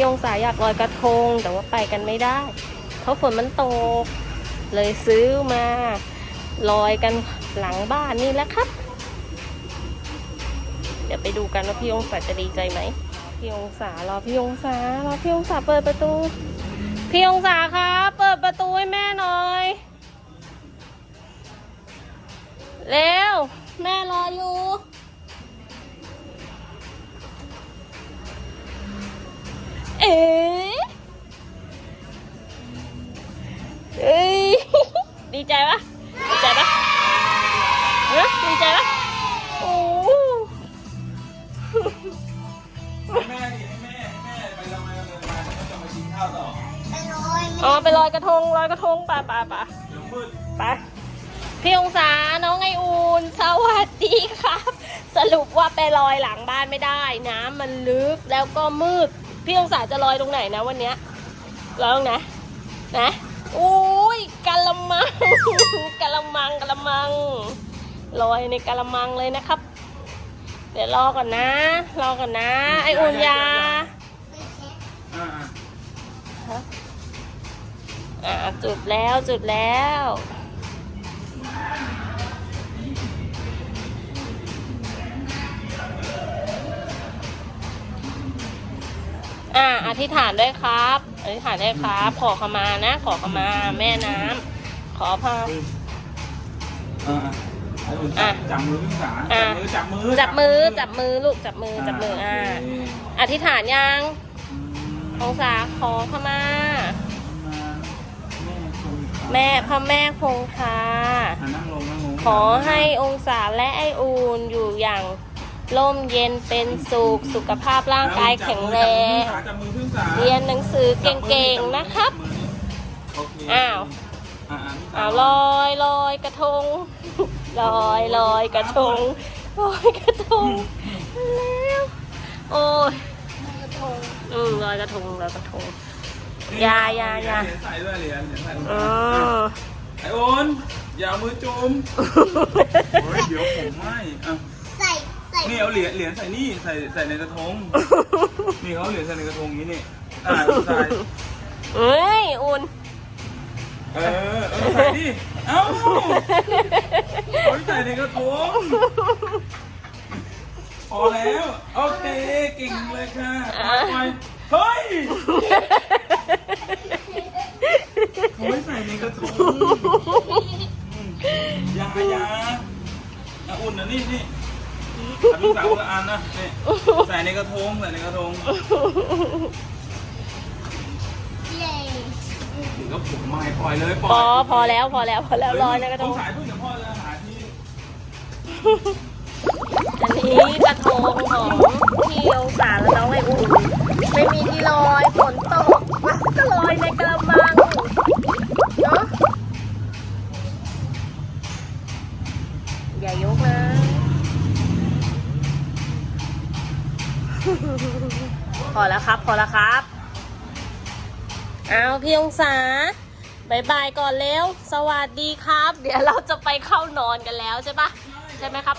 ีองศาอยากลอยกระทง แต่ว่าไปกันไม่ได้ เพราะฝนมันตก เลยซื้อมาลอยกันหลังบ้านนี่แหละครับ เดี๋ยวไปดูกันว่าพี่องศาจะดีใจไหมพี่องศารอพี่องศารอพี่องศาเปิดประตู พี่องศาครับเปิดประตูให้แม่หน่อยเร็วแม่รออยู่ ดีใจปะดีใจปะเฮ้ยดีใจปะโอ้ให้แม่ดิให้แม่ให้แม่ไปทำไมเราเดินมาแล้วก็จะมากินข้าวต่อไปลอยอ๋อไปลอยกระทงลอยกระทงไป่าป่าป่าเดี๋ยวมืดไปพี่องศาน้องไออูนสวัสดีครับ สรุปว่าไปลอยหลังบ้านไม่ได้ น้ำมันลึกแล้วก็มืด พี่องศาจะลอยตรงไหนนะวันเนี้ยลอยตรงไหนนะอุ้ยกะละมัง กะละมังกะละมังลอยในกะละมังเลยนะครับ เดี๋ยวรอก่อนนะ รอก่อนนะ ไออุ่นยาอ่าอ่าจุดแล้วจุดแล้วอ่าอธิษฐานด้วยครับ อธิษฐานด้วยครับ ขอขมานะ ขอขมาแม่น้ำขอพา อ่าไอ้อุ่นจับมือพี่สาจับมือจับมือจับมือลูกจับมือจับมืออ่าอธิษฐานยังองศาขอขมาแม่พระแม่คงคาอะขอให้องศาและไออูนอยู่อย่างร่มเย็นเป็นสุขสุขภาพร่างกายแข็งแรงเรียนหนังสือเก่งๆนะครับ อ้าว เอาลอยลอยกระทงลอยลอยกระทงลอยกระทงแล้วโอ้ยอืมลอยกระทงลอยกระทงยายายาเหรียญใส่ด้วยเหรียญเหรียญใส่ด้วยอืมไอ้โอนอย่าเอามือจุ่มโอ้ยเดี๋ยวผมไหมอะใส่ใส่นี่เอาเหรียญเหรียญใส่นี่ใส่ใส่ในกระทงนี่เขาเอาเหรียญใส่ในกระทงนี้นี่อ่าใส่เอ้ยอุ่น เออเออใส่ดิ เอ้าเขาใส่ในกระทงพอแล้ว โอเคเก่งเลยค่ะไปเฮ้ยเขาไม่ใส่ในกระทงยายาอะอุ่นนะนี่นี่อะพี่สาวละอันนะนี่ใส่ในกระทงใส่ในกระทง ถึงก็ผมไม่ปล่อยเลยปล่พอยอพอแล้วพอแล้วพอแล้วลอยในกระทงสายเพิ่งเดี๋ยวพ่อจะหาที่อันนี้กระทงของพี่องศาและน้องไออุ่นไม่มีที่ลอยฝนตกมันก็ลอยในกระมังเนาะอย่ายกนะพอแล้วครับพอแล้วครับ เอาพี่องศาบายบายก่อนแล้ว สวัสดีครับ เดี๋ยวเราจะไปเข้านอนกันแล้วใช่ปะใช่ไหมครับ